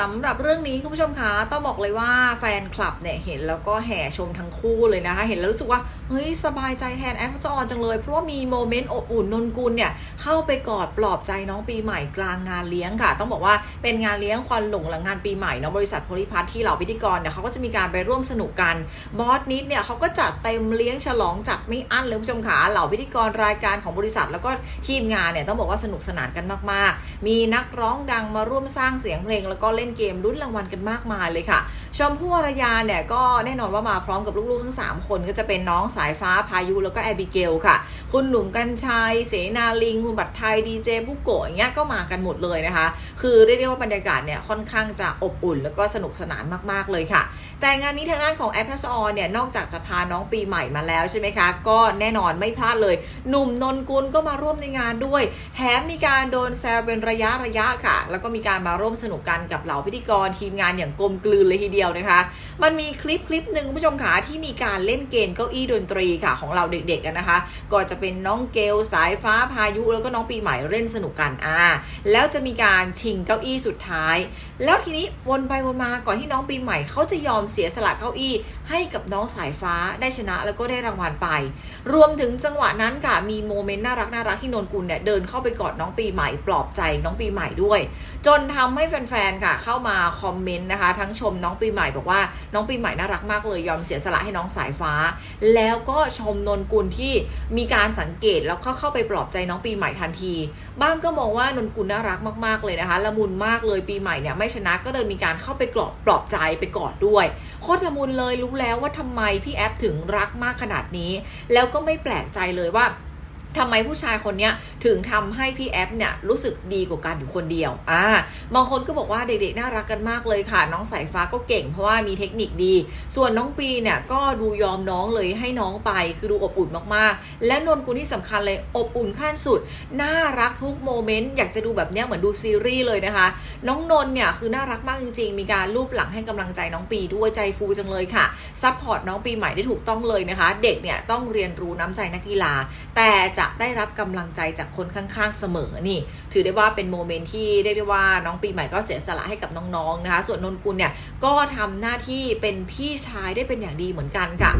สำหรับเรื่องนี้คุณผู้ชมคะต้องบอกเลยว่าแฟนคลับเนี่ยเห็นแล้วก็แห่ชมทั้งคู่เลยนะคะ เห็นแล้วรู้สึกว่าเฮ้ยสบายใจแทนแอฟจรจังเลย เพราะว่ามีโมเมนต์อบอุ่นนนกุลเนี่ยเข้าไปกอดปลอบใจน้องปีใหม่กลางงานเลี้ยงค่ะ ต้องบอกว่าเป็นงานเลี้ยงควันหลงหลังงานปีใหม่เนาะบริษัทโพลิพัทที่เหล่าพิธีกรเนี่ยเขาก็จะมีการไปร่วมสนุกกันบอสนิดเนี่ยเขาก็จัดเต็มเลี้ยงฉลองจัดไม่อั้นเลยคุณผู้ชมขาเหล่าพิธีกรรายการของบริษัท แล้วก็ทีมงานเนี่ยต้องบอกว่าสนุกสนานกันมาก ๆ มีนักร้องดังมาร่วมสร้างเสียงเพลงแล้วก็เล่นเกมรุ่นรางวัลกันมากมายเลยค่ะ ชมพู่อรยาเนี่ยก็แน่นอนว่ามาพร้อมกับลูกๆทั้ง 3 คนก็จะเป็นน้องสายฟ้าพายุแล้วก็แอบิเกลค่ะ คุณหนุ่มกัญชัย เสนาลิง คุณบัตรไทยดีเจบุโกะอย่างเงี้ยก็มากันหมดเลยนะคะ คือเรียกได้ว่าบรรยากาศเนี่ยค่อนข้างจะอบอุ่น แล้วก็สนุกสนานมากๆเลยค่ะ แต่งานนี้ทางด้านของแอปทัสออนเนี่ยนอกจากจะพาน้องปีใหม่มาแล้วใช่ไหมคะ ก็แน่นอนไม่พลาดเลย หนุ่มนนกุลก็มาร่วมในงานด้วย แถมมีการโดนแซวเป็นระยะระยะค่ะ แล้วก็มีการมาร่วมสนุกกันกับเหล่าพิธีกรทีมงานอย่างกลมกลืนเลยทีเดียวนะคะ มันมีคลิปคลิปหนึ่งคุณผู้ชมขาที่มีการเล่นเกมเก้าอี้ดนตรีค่ะของเราเด็กๆกันนะคะ ก็จะเป็นน้องเกลสายฟ้าพายุแล้วก็น้องปีใหม่เล่นสนุกกันอ่าแล้วจะมีการชิงเก้าอี้สุดท้าย แล้วทีนี้วนไปวนมาก่อนที่น้องปีใหม่เขาจะยอมเสียสละเก้าอี้ ให้กับน้องสายฟ้าได้ชนะแล้วก็ได้รางวัลไป รวมถึงจังหวะนั้นค่ะมีโมเมนต์น่ารักน่ารักที่นนกุลเนี่ยเดินเข้าไปกอดน้องปีใหม่ปลอบใจน้องปีใหม่ด้วย จนทำให้แฟนๆค่ะเข้ามาคอมเมนต์นะคะ ทั้งชมน้องปีใหม่บอกว่าน้องปีใหม่น่ารักมากเลยยอมเสียสละให้น้องสายฟ้า แล้วก็ชมนนกุลที่มีการสังเกตแล้วก็เข้าไปปลอบใจน้องปีใหม่ทันที บ้างก็มองว่านนกุลน่ารักมากๆเลยนะคะละมุนมากเลยปีใหม่เนี่ยไม่ชนะก็เลยมีการเข้าไปกลอบปลอบใจไปกอดด้วยโคตรละมุนเลยรู้แล้วว่าทำไมพี่แอฟถึงรักมากขนาดนี้ แล้วก็ไม่แปลกใจเลยว่า ทำไมผู้ชายคนนี้ถึงทำให้พี่แอฟเนี่ยรู้สึกดีกว่ากันอยู่คนเดียว อ่า บางคนก็บอกว่าเด็กๆน่ารักกันมากเลยค่ะ น้องสายฟ้าก็เก่งเพราะว่ามีเทคนิคดี ส่วนน้องปีเนี่ยก็ดูยอมน้องเลยให้น้องไปคือดูอบอุ่นมากๆ และนนกุลที่สำคัญเลยอบอุ่นขั้นสุด น่ารักทุกโมเมนต์อยากจะดูแบบเนี้ยเหมือนดูซีรีส์เลยนะคะ น้องนนท์เนี่ยคือน่ารักมากจริง ๆ มีการรูปหลังให้กำลังใจน้องปีด้วยใจฟูจังเลยค่ะซัพพอร์ตน้องปีใหม่ได้ถูกต้องเลยนะคะ เด็กเนี่ยต้องเรียนรู้น้ำใจนักกีฬาแต่จะได้รับกำลังใจจากคนข้างๆเสมอนี่ ถือได้ว่าเป็นโมเมนต์ที่ได้ได้ว่าน้องปีใหม่ก็เสียสละให้กับน้องๆนะคะ ส่วนนนกุลเนี่ยก็ทำหน้าที่เป็นพี่ชายได้เป็นอย่างดีเหมือนกันค่ะ